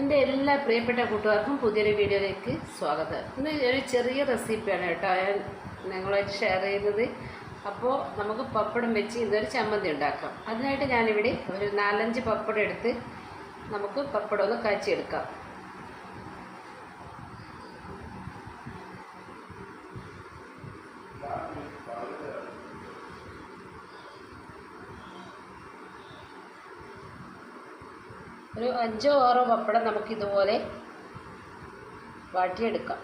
എന്റെ എല്ലാ പ്രിയപ്പെട്ട കൂട്ടുകാർക്കും പുതിയൊരു വീഡിയോയിലേക്ക് സ്വാഗതം. ഇന്ന് ഒരു ചെറിയ റെസിപ്പിയാണ് കേട്ടോ ഞാൻ നിങ്ങളുമായിട്ട് ഷെയർ ചെയ്യുന്നത്. അപ്പോൾ നമുക്ക് പപ്പടം വെച്ച് ഇതൊരു ചമ്മന്തി ഉണ്ടാക്കാം. അതിനായിട്ട് ഞാനിവിടെ ഒരു നാലഞ്ച് പപ്പടം എടുത്ത് നമുക്ക് പപ്പടം ഒന്ന് കാച്ചിയെടുക്കാം. ഒരു അഞ്ചോ ആറോ പപ്പടം നമുക്ക് ഇതുപോലെ വാട്ടിയെടുക്കാം.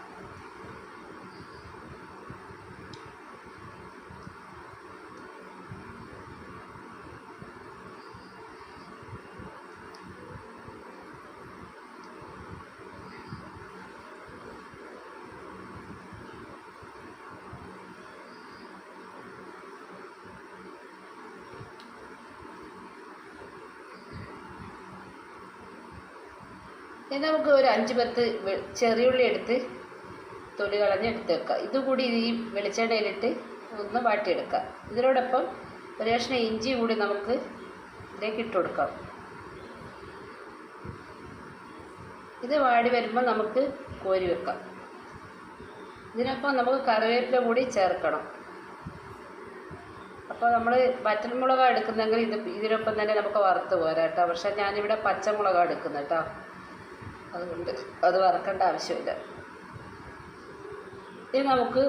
ഇനി നമുക്ക് ഒരു അഞ്ച് പത്ത് ചെറിയുള്ളി എടുത്ത് തൊലി കളഞ്ഞ് എടുത്ത് വെക്കാം. ഇതുകൂടി ഈ വെളിച്ചെണ്ണയിലിട്ട് ഒന്ന് വാട്ടിയെടുക്കാം. ഇതിനോടൊപ്പം ഒരു കഷ്ണം ഇഞ്ചി കൂടി നമുക്ക് ഇതിലേക്ക് ഇട്ട് കൊടുക്കാം. ഇത് വാടി വരുമ്പോൾ നമുക്ക് കോരി വെക്കാം. ഇതിനൊപ്പം നമുക്ക് കറിവേപ്പില കൂടി ചേർക്കണം. അപ്പോൾ നമ്മൾ വറ്റൽമുളക് എടുക്കുന്നെങ്കിൽ ഇത് ഇതിനൊപ്പം തന്നെ നമുക്ക് വറുത്ത് പോരാ കേട്ടോ പക്ഷേ ഞാനിവിടെ പച്ചമുളകാണ് എടുക്കുന്നത് കേട്ടോ. അതുകൊണ്ട് അത് വറക്കേണ്ട ആവശ്യമില്ല. ഇനി നമുക്ക്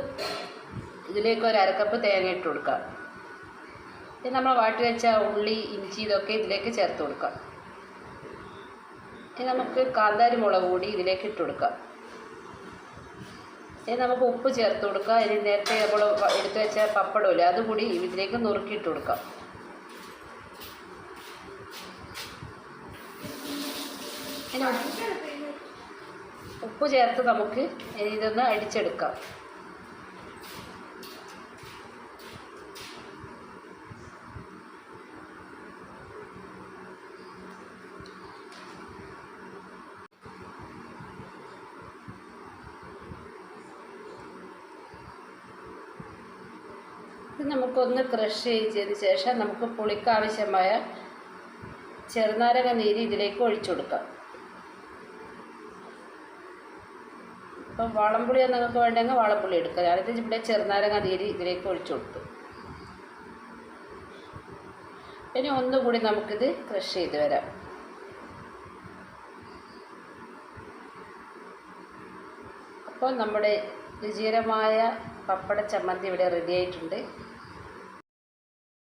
ഇതിലേക്ക് ഒരു അരക്കപ്പ് തേങ്ങ ഇട്ട് കൊടുക്കാം. ഇനി നമ്മൾ വാട്ടി വെച്ച ഉള്ളി ഇഞ്ചി ഇതൊക്കെ ഇതിലേക്ക് ചേർത്ത് കൊടുക്കാം. ഇനി നമുക്ക് കാന്താരി മുളക് കൂടി ഇതിലേക്ക് ഇട്ട് കൊടുക്കാം. ഇനി നമുക്ക് ഉപ്പ് ചേർത്ത് കൊടുക്കാം. ഇനി നേരത്തെ നമ്മൾ എടുത്തു വെച്ച പപ്പടമില്ലേ അതുകൂടി ഇതിലേക്ക് നുറുക്കിയിട്ട് കൊടുക്കാം. ഉപ്പ് ചേർത്ത് നമുക്ക് ഇതൊന്ന് അടിച്ചെടുക്കാം. ഇത് നമുക്കൊന്ന് ക്രഷ് ചെയ്തതിന് ശേഷം നമുക്ക് പുളിക്കാവശ്യമായ ചെറുനാരക നീര് ഇതിലേക്ക് ഒഴിച്ചു കൊടുക്കാം. ഇപ്പം വാളംപുളി നിങ്ങൾക്ക് വേണ്ടെങ്കിൽ വാളംപുളി എടുക്കുക ഞാനിത് ഇവിടെ ചെറുനാരങ്ങ നീര് ഇതിലേക്ക് ഒഴിച്ചു കൊടുത്തു. ഇനി ഒന്നുകൂടി നമുക്കിത് ക്രഷ് ചെയ്ത് വരാം. അപ്പോൾ നമ്മുടെ രുചികരമായ പപ്പട ചമ്മന്തി ഇവിടെ റെഡി ആയിട്ടുണ്ട്.